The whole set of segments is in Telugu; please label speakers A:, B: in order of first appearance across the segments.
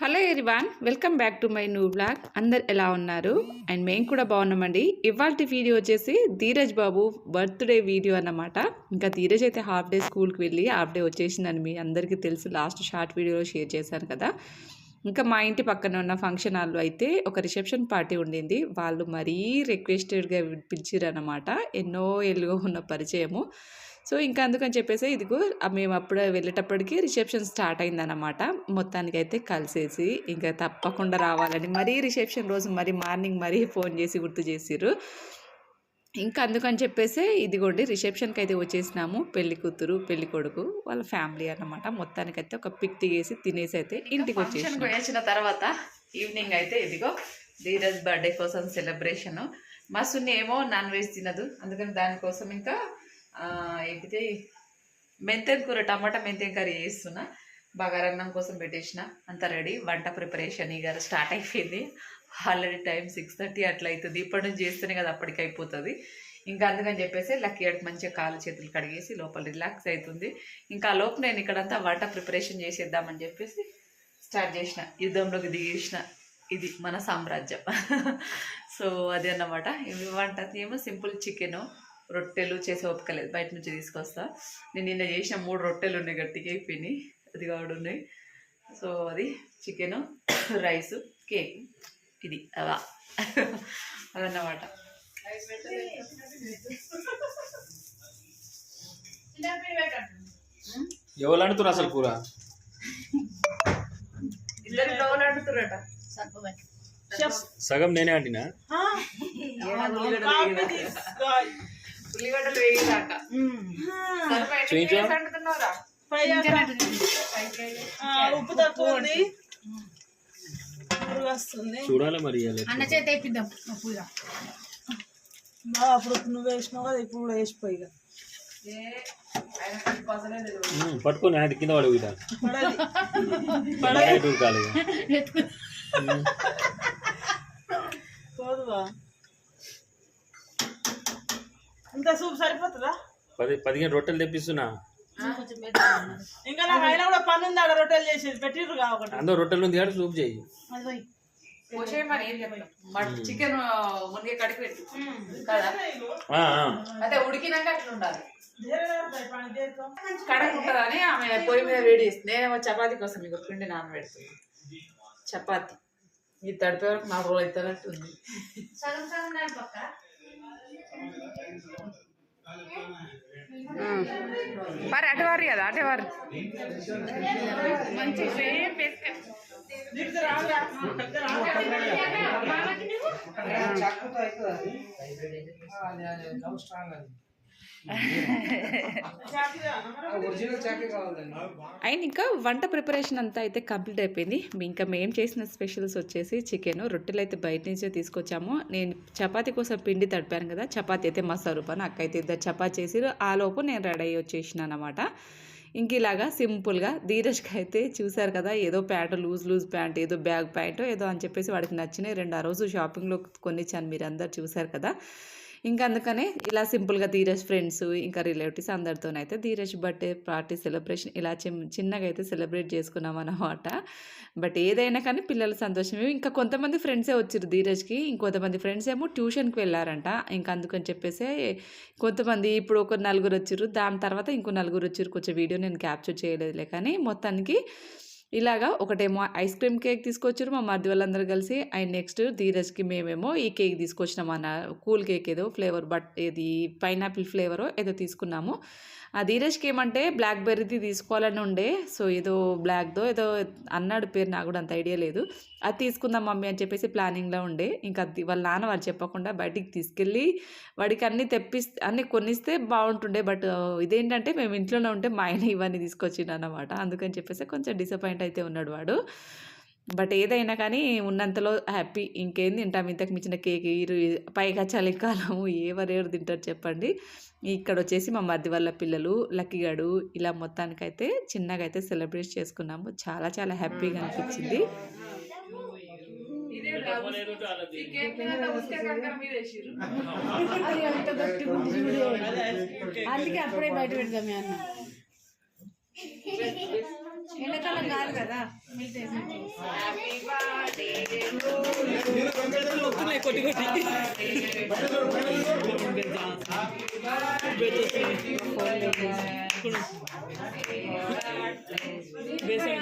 A: Hello everyone welcome back to my new blog అందరు ఎలా ఉన్నారు? అండ్ మేము కూడా బాగున్నామండి. ఇవాళ వీడియో వచ్చేసి ధీరజ్ బాబు బర్త్డే వీడియో అన్నమాట. ఇంకా ధీరజ్ అయితే హాఫ్ డే స్కూల్కి వెళ్ళి హాఫ్ డే వచ్చేసిందని మీ అందరికీ తెలుసు. లాస్ట్ షార్ట్ వీడియోలో షేర్ చేశాను కదా. ఇంకా మా ఇంటి పక్కన ఉన్న ఫంక్షన్ హాల్లో అయితే ఒక రిసెప్షన్ పార్టీ ఉండింది. వాళ్ళు మరీ రిక్వెస్టెడ్గా పిలిచిరు అనమాట ఎన్నో ఏళ్ళుగా ఉన్న పరిచయము. సో ఇంకా అందుకని చెప్పేసి ఇదిగో మేము అప్పుడు వెళ్ళేటప్పటికి రిసెప్షన్ స్టార్ట్ అయిందన్నమాట. మొత్తానికి అయితే కలిసేసి ఇంకా తప్పకుండా రావాలని మరీ రిసెప్షన్ రోజు మరి మార్నింగ్ మరీ ఫోన్ చేసి గుర్తు చేసిర్రు. ఇంకా అందుకని చెప్పేసి ఇదిగోండి రిసెప్షన్కి అయితే వచ్చేసినాము. పెళ్ళి కూతురు పెళ్ళి కొడుకు వాళ్ళ ఫ్యామిలీ అన్నమాట. మొత్తానికైతే ఒక పిక్ దిగేసి తినేసి అయితే ఇంటికి వచ్చేసి వచ్చిన తర్వాత ఈవినింగ్ అయితే ఇదిగో ధీరజ్ బర్త్డే కోసం సెలబ్రేషన్. మా సున్ని ఏమో నాన్ వెజ్ తినదు. అందుకని దానికోసం ఇంకా ఆ, ఏంటిది మెంతెం కూర టమాటా మెంతెం కర్రీ చేస్తున్నా. బగారన్నం కోసం పెట్టేసిన. అంత రెడీ వంట ప్రిపరేషన్ ఇక స్టార్ట్ అయిపోయింది. ఆల్రెడీ టైం సిక్స్ థర్టీ అట్లా అవుతుంది ఇప్పటి నుంచి చేస్తేనే కదా అప్పటికి అయిపోతుంది. ఇంకా అందుకని చెప్పేసి లక్కీ అడికి మంచిగా కాలు చేతులు కడిగేసి లోపల రిలాక్స్ అవుతుంది ఇంకా ఆ లోపు నేను ఇక్కడంతా వంట ప్రిపరేషన్ చేసేద్దామని చెప్పేసి స్టార్ట్ చేసిన. యుద్ధంలోకి దిగేసిన. ఇది మన సామ్రాజ్యం. సో అదే అన్నమాట. ఇవి వంట? ఏమో సింపుల్ చికెను. రొట్టెలు చేసే ఓపిక లేదు. బయట నుంచి తీసుకొస్తా. నేను నిన్న చేసిన మూడు రొట్టెలు ఉన్నాయి గట్టిగా అయిపోయినాయి. అది కావడం ఉన్నాయి. సో అది చికెను రైస్ కేక్. ఇది అవా అదన్నమాట.
B: ఎవరు అంటున్నారు అసలు కూర? సగం నేనే అంటినా?
A: ఉల్లిగడ్డలు వేయదాకా
C: ఉప్పు తక్కువ ఉంది.
B: చూడాలి మరి
D: అన్న చేతి వేపిద్దాం.
C: బాగా అప్పుడు నువ్వు వేసినావు కదా ఇప్పుడు కూడా వేసిపోయి
B: పట్టుకొని ఆయన కింద పడి పోయితా
C: పడాలి.
B: కాదు
C: పోదువా? ఇంత సూప్ సరిపోతుందా?
B: పది పదిహేను రొట్టెలు తెప్పిస్తున్నా.
C: ఇంకా నాకు అయినా కూడా పని ఉంది ఆడ రొట్టెలు చేసేది పెట్టిర్రు కా ఒకటి.
B: అందరూ రొట్టెలు ఉంది కాబట్టి సూప్ చేయి.
A: చికెన్ మునిగే కడిగి పెట్టు. కదా
B: ఆ, ఆ.
A: అదే ఉడికినాక అట్లా ఉండాలి. కడగ ఉంటుందని ఆమె పొయ్యి మీద వేడి చేస్తుంది. నేనేమో చపాతీ కోసం మీకు పిండి నానబెడుతుంది చపాతీ. ఇది తడిపే వరకు నాలుగు రోజులు అవుతున్నట్టు ఉంది
D: సగం సగం దాని పక్క
A: మరి అటు వారు కదా అటే వారు మంచి అండ్ ఇంకా వంట ప్రిపరేషన్ అంతా అయితే కంప్లీట్ అయిపోయింది. ఇంకా మేము చేసిన స్పెషల్స్ వచ్చేసి చికెన్ రొట్టెలు అయితే బయట నుంచే తీసుకొచ్చాము. నేను చపాతీ కోసం పిండి తడిపాను కదా చపాతీ అయితే మసా రూపాను అక్క అయితే ఇద్దరు చపాతీ చేసి ఆ లోపు నేను రెడీ అయ్యి వచ్చేసిన అనమాట ఇంక ఇలాగా సింపుల్గా ధీరజ్కి అయితే చూశారు కదా ఏదో ప్యాంట్ లూజ్ లూజ్ ప్యాంట్ ఏదో బ్యాగ్ ప్యాంట్ ఏదో అని చెప్పేసి వాడికి నచ్చినాయి రెండు ఆ రోజు షాపింగ్లో కొనిచ్చాను మీరు అందరు చూశారు కదా. ఇంకా అందుకనే ఇలా సింపుల్గా ధీరజ్ ఫ్రెండ్స్ ఇంకా రిలేటివ్స్ అందరితోనైతే ధీరజ్ బర్త్డే పార్టీ సెలబ్రేషన్ ఇలా చిన్నగా అయితే సెలబ్రేట్ చేసుకున్నాం అన్నమాట. బట్ ఏదైనా కానీ పిల్లల సంతోషమే. ఇంకా కొంతమంది ఫ్రెండ్సే వచ్చారు ధీరజ్కి ఇంకొంతమంది ఫ్రెండ్స్ ఏమో ట్యూషన్కి వెళ్ళారంట. ఇంకా అందుకని చెప్పేసి కొంతమంది ఇప్పుడు ఒక నలుగురు వచ్చారు దాని తర్వాత ఇంకో నలుగురు వచ్చారు కొంచెం వీడియో నేను క్యాప్చర్ చేయలేదులే కానీ మొత్తానికి ఇలాగా ఒకటేమో ఐస్ క్రీమ్ కేక్ తీసుకొచ్చారు మా మరిది వాళ్ళందరూ కలిసి. అండ్ నెక్స్ట్ ధీరజ్కి మేమేమో ఈ కేక్ తీసుకొచ్చినాం అన్న కూల్ కేక్ ఏదో ఫ్లేవర్ బట్ ఇది పైనాపిల్ ఫ్లేవరో ఏదో తీసుకున్నాము. ఆ ధీరేష్కి ఏమంటే బ్లాక్ బెర్రీది తీసుకోవాలని ఉండే. సో ఏదో బ్లాక్దో ఏదో అన్నాడు పేరు నాకు కూడా అంత ఐడియా లేదు. అది తీసుకుందాం మమ్మీ అని చెప్పేసి ప్లానింగ్లో ఉండే. ఇంకా అది వాళ్ళ నాన్న వాళ్ళు చెప్పకుండా బయటికి తీసుకెళ్ళి వాడికి అన్నీ తెప్పిస్తే అన్నీ కొనిస్తే బాగుంటుండే. బట్ ఇదేంటంటే మేము ఇంట్లోనే ఉంటే మా ఆయన ఇవన్నీ తీసుకొచ్చిండు అన్నమాట అందుకని చెప్పేసి కొంచెం డిసప్పాయింట్ అయితే ఉన్నాడు వాడు. బట్ ఏదైనా కానీ ఉన్నంతలో హ్యాపీ. ఇంకేం తింటాం ఇంతకు మించిన కేక్ ఇరు పైగా చలికాలం ఎవరెవరు తింటారు చెప్పండి. ఇక్కడ వచ్చేసి మా మరిది వాళ్ళ పిల్లలు లక్కీగాడు ఇలా మొత్తానికైతే చిన్నగా అయితే సెలబ్రేట్ చేసుకున్నాము. చాలా చాలా హ్యాపీగా అనిపించింది.
D: అందుకే అప్పుడే బయట పెడదాం అన్న. కాదు కదా మెల్ట్ అయిపోయింది
C: వస్తున్నాయి కొట్టి కొట్టి బేసన్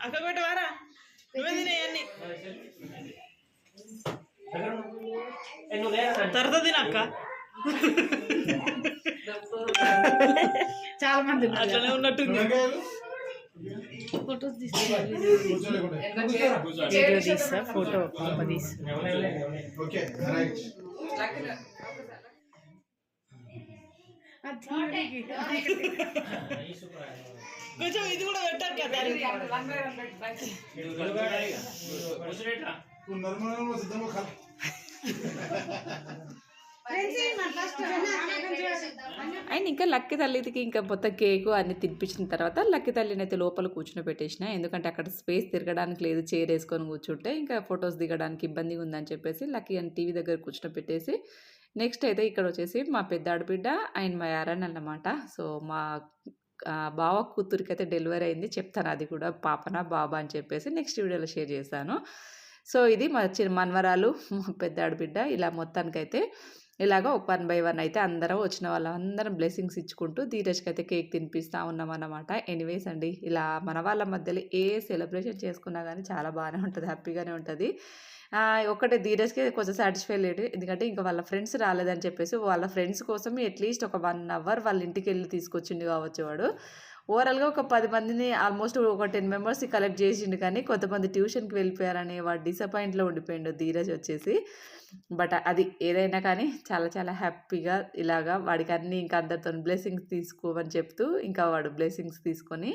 C: అక్క పెట్టవారా నువ్వే తినేయన్ని తర్వాత తినక్క
D: చాలా మంది
C: అట్లనే ఉన్నట్టుంది
D: ఫోటోస్ తీసుకోవాలి వీడియో తీస్తా ఫోటో తీస్తా
E: ఓకే రైట్
C: కొంచెం ఇది కూడా పెట్టారు కదా
E: నర్మదా సిద్ధమో
A: ఆయన ఇంకా లక్కీ తల్లికి ఇంకా మొత్తం కేకు అన్ని తినిపించిన తర్వాత లక్కీ తల్లిని అయితే లోపల కూర్చుని ఎందుకంటే అక్కడ స్పేస్ తిరగడానికి లేదు చైర్ వేసుకొని కూర్చుంటే ఇంకా ఫొటోస్ దిగడానికి ఇబ్బందిగా ఉందని చెప్పేసి లక్కీ అని టీవీ దగ్గర కూర్చుని పెట్టేసి నెక్స్ట్ అయితే ఇక్కడ వచ్చేసి మా పెద్ద ఆడబిడ్డ అండ్ మా యారన్ అన్నమాట. సో మా బావ కూతురికి అయితే డెలివరీ అయింది. చెప్తాను అది కూడా పాపనా బాబా అని చెప్పేసి నెక్స్ట్ వీడియోలో షేర్ చేశాను సో ఇది మా చిన్న మనవరాలు మా పెద్ద ఆడబిడ్డ ఇలా మొత్తానికైతే ఇలాగ ఒక వన్ బై వన్ అయితే అందరం వచ్చిన వాళ్ళందరం బ్లెస్సింగ్స్ ఇచ్చుకుంటూ ధీరజ్కి అయితే కేక్ తినిపిస్తూ ఉన్నాం అన్నమాట ఎనీవేస్ అండి ఇలా మన వాళ్ళ మధ్యలో ఏ సెలబ్రేషన్ చేసుకున్నా కానీ చాలా బాగానే ఉంటుంది హ్యాపీగానే ఉంటుంది. ఒకటే ధీరజ్కి కొంచెం సాటిస్ఫై లేడు. ఎందుకంటే ఇంకా వాళ్ళ ఫ్రెండ్స్ రాలేదని చెప్పేసి వాళ్ళ ఫ్రెండ్స్ కోసం అట్లీస్ట్ ఒక వన్ అవర్ వాళ్ళ ఇంటికి వెళ్ళి తీసుకొచ్చిండు కావచ్చు వాడు. ఓవరాల్గా ఒక పది మందిని ఆల్మోస్ట్ ఒక టెన్ మెంబర్స్ని కలెక్ట్ చేసిండు కానీ కొంతమంది ట్యూషన్కి వెళ్ళిపోయారని వాడు డిసప్పాయింట్లో ఉండిపోయిండు ధీరజ్ వచ్చేసి. బట్ అది ఏదైనా కానీ చాలా చాలా హ్యాపీగా ఇలాగా వాడికి అన్ని ఇంకా అందరితో బ్లెస్సింగ్స్ తీసుకోమని చెప్తూ ఇంకా వాడు బ్లెస్సింగ్స్ తీసుకొని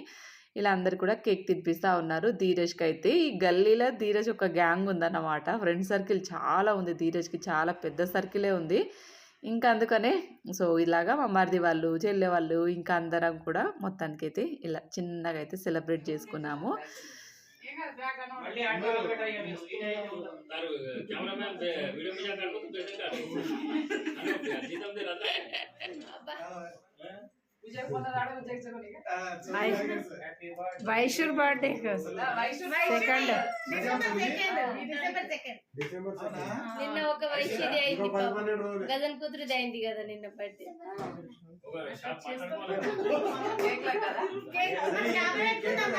A: ఇలా అందరు కూడా కేక్ తినిపిస్తూ ఉన్నారు. ధీరజ్కి అయితే ఈ గల్లీలో ధీరజ్ ఒక గ్యాంగ్ ఉందన్నమాట. ఫ్రెండ్ సర్కిల్ చాలా ఉంది ధీరజ్కి చాలా పెద్ద సర్కిలే ఉంది. ఇంకా అందుకనే సో ఇలాగా మా మరిది వాళ్ళు చెల్లె వాళ్ళు ఇంకా అందరం కూడా మొత్తానికి అయితే ఇలా చిన్నగా అయితే సెలబ్రేట్ చేసుకున్నాము.
D: వైశూర్ బర్త్డే సెకండ్
F: నిన్న ఒక వైశ్యది అయింది గజన్ కూతురుది అయింది కదా నిన్న బర్త్డే
B: షాప్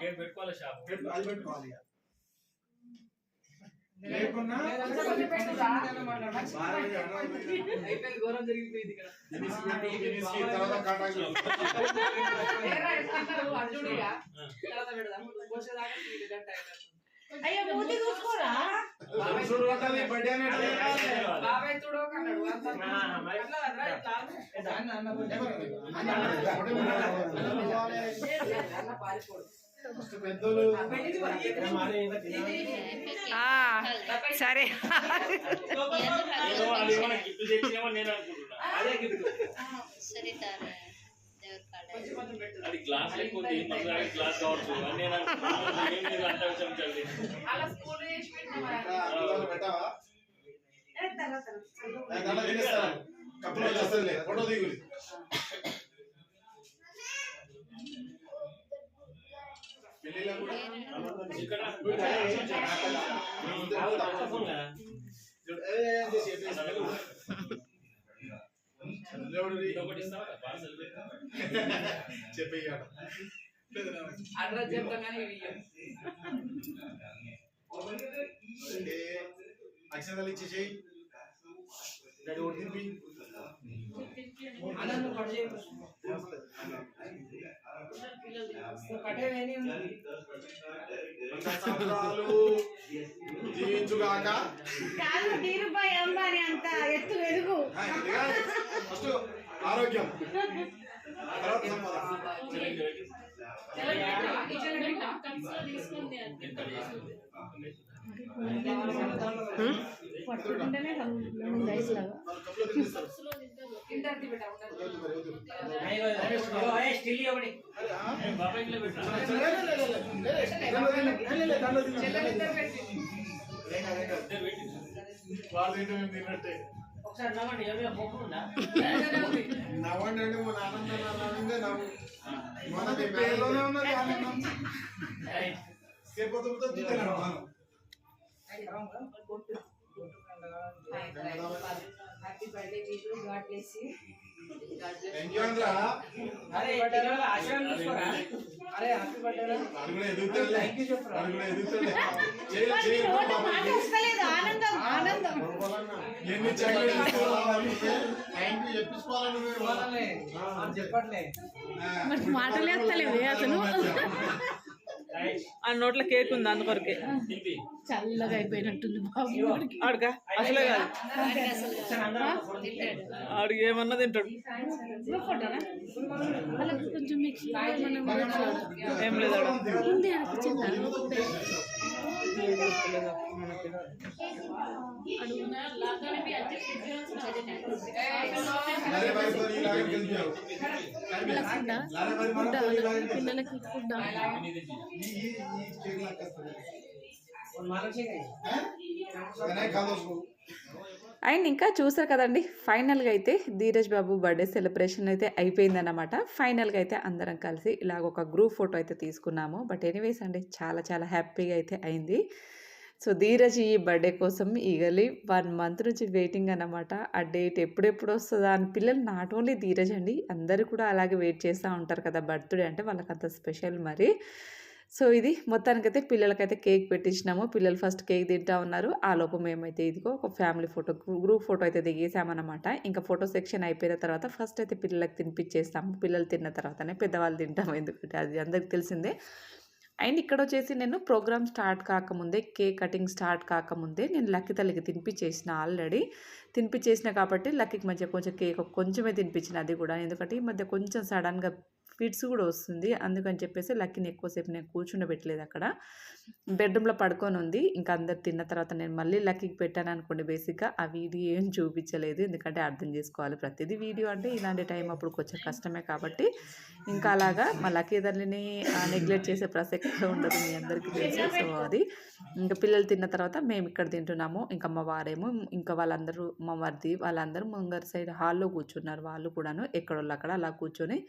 B: కేక్ పెట్టుకోవాలి షాప్
E: అది పెట్టుకోవాలి ఇక. లేకున్నా గిన్నీస్కి తర్వాత కాంటాక్ట్ లో.
D: అయ్యో మూతి చూసుకోరా
E: చూడు కొట్టాలి, బర్త్డే
D: సరే
B: ఏదో అది గ్లాస్ లేకపోతే మళ్ళీ అది గ్లాస్ కావచ్చు అని నేను విషయం చల్లి
E: పిల్లలు పెట్టావా దాంట్లో తినేస్తారా? కప్పులో చేస్తారులే ఫోటో దిగులి పెళ్ళిలో కూడా
B: ఇక్కడ
E: చూడు, ఏ, ఏం చేసి చెప్పేసి. దేవుడిది.
B: ఒకటి ఇస్తావా పార్సల్
E: చెప్పేయ్ ఆడ. ఏ, అక్షరాలు ఇచ్చేసేయి దాన్ని ఒకటి సంవత్సరాలు జీవించుగాక
D: కాదు ధీరుభాయ్ అంబానీ అంత ఎత్తు ఎదుగు
E: ఫస్ట్ ఆరోగ్యం
D: పట్టుకుంటేనే ముందు ఐస్ లాగా
C: ఇవ్వండి.
B: బాబాయ్ ఇంట్లో పెట్టినా
C: ఒకసారి నవ్వండి ఏమైనా కోపం ఉందా
E: నవ్వండి అంటే మన ఆనందంగా నవ్వు మనది పేరులోనే ఉన్నది ఆనందం సేపు
C: హ్యాపీ బర్త్డే
E: వాడు కూడా
C: యూ
D: ఆనందం
E: ఎన్ని
C: చెప్పట్లే.
D: మాటలే అసలు
C: ఆ నోట్ల కేక్ ఉంది అందుకొరకే.
D: చల్లగా అయిపోయినట్టుంది బాబు.
C: ఆడుగా. అసలే కాదు. ఆడికి ఏమన్నా తింటాడు.
D: కొంచెం మిక్స్
C: ఏం లేదు ఆడ.
D: ఉంది పిల్లలకి
A: అండ్ ఇంకా చూసారు కదండి ఫైనల్గా అయితే ధీరజ్ బాబు బర్త్డే సెలబ్రేషన్ అయితే అయిపోయిందన్నమాట. ఫైనల్గా అయితే అందరం కలిసి ఇలాగ ఒక గ్రూప్ ఫోటో అయితే తీసుకున్నాము. బట్ ఎనీవేస్ అండి చాలా చాలా హ్యాపీగా అయితే అయింది. సో ధీరజ్ ఈ బర్త్డే కోసం ఈగలి వన్ మంత్ నుంచి వెయిటింగ్ అనమాట ఆ డేట్ ఎప్పుడెప్పుడు వస్తుందా అని పిల్లలు నాట్ ఓన్లీ ధీరజ్ అండి అందరూ కూడా అలాగే వెయిట్ చేస్తూ ఉంటారు కదా బర్త్డే అంటే వాళ్ళకి అంత స్పెషల్ మరి. సో ఇది మొత్తానికైతే పిల్లలకైతే కేక్ పెట్టించినాము. పిల్లలు ఫస్ట్ కేక్ తింటా ఉన్నారు. ఆ లోపు మేమైతే ఇదిగో ఒక ఫ్యామిలీ ఫోటో గ్రూప్ ఫోటో అయితే దిగేసామన్నమాట. ఇంకా ఫోటో సెక్షన్ అయిపోయిన తర్వాత ఫస్ట్ అయితే పిల్లలకి తినిపించేస్తాము పిల్లలు తిన్న తర్వాతనే పెద్దవాళ్ళు తింటాము. ఎందుకంటే అది అందరికి తెలిసిందే. అండ్ ఇక్కడ వచ్చేసి నేను ప్రోగ్రామ్ స్టార్ట్ కాకముందే కేక్ కటింగ్ స్టార్ట్ కాకముందే నేను లక్కి తల్లికి తినిపించేసిన ఆల్రెడీ. తినిపించేసిన కాబట్టి లక్కీకి మధ్య కొంచెం కేక్ కొంచెమే తినిపించిన అది కూడా. ఎందుకంటే ఈ మధ్య కొంచెం సడన్గా ఫిట్స్ కూడా వస్తుంది. అందుకని చెప్పేసి లక్కీని ఎక్కువసేపు నేను కూర్చుండబెట్టలేదు అక్కడ. బెడ్రూమ్లో పడుకొని ఉంది. ఇంకా అందరు తిన్న తర్వాత నేను మళ్ళీ లక్కీకి పెట్టాను అనుకోండి బేసిక్గా. ఆ వీడియో ఏం చూపించలేదు. ఎందుకంటే అర్థం చేసుకోవాలి ప్రతిదీ వీడియో అంటే ఇలాంటి టైం అప్పుడు కొంచెం కష్టమే కాబట్టి. ఇంకా అలాగా మా లక్కీ తల్లిని నెగ్లెక్ట్ చేసే ప్రసక్తి ఉండదు మీ అందరికీ తెలుసు. సో అది. ఇంకా పిల్లలు తిన్న తర్వాత మేము ఇక్కడ తింటున్నాము. ఇంకా మా వారేమో ఇంకా వాళ్ళందరూ మా వారిది వాళ్ళందరూ ముంగరు సైడ్ హాల్లో కూర్చున్నారు. వాళ్ళు కూడాను ఎక్కడోళ్ళు అక్కడ అలా కూర్చొని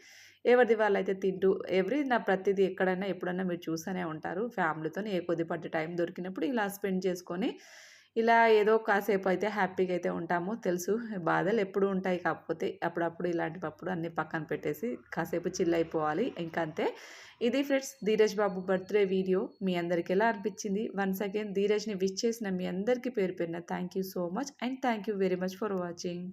A: ఎవరిది వాళ్ళు అయితే తింటూ ఎవ్రీ నా ప్రతిదీ ఎక్కడైనా ఎప్పుడైనా మీరు చూస్తూనే ఉంటారు. ఫ్యామిలీతో ఏ కొద్దిపాటి టైం దొరికినప్పుడు ఇలా స్పెండ్ చేసుకొని ఇలా ఏదో కాసేపు అయితే హ్యాపీగా అయితే ఉంటాము. తెలుసు బాధలు ఎప్పుడు ఉంటాయి. కాకపోతే అప్పుడప్పుడు ఇలాంటివప్పుడు అన్నీ పక్కన పెట్టేసి కాసేపు చిల్ అయిపోవాలి. ఇంకంతే. అంతే ఇది friends Dheeraj Babu birthday video. మీ అందరికి ఎలా అనిపించింది? వన్స్ అగైన్ ధీరజ్ని విష్ చేసిన మీ అందరికీ పేరు పేరున thank you so much. And thank you very much for watching.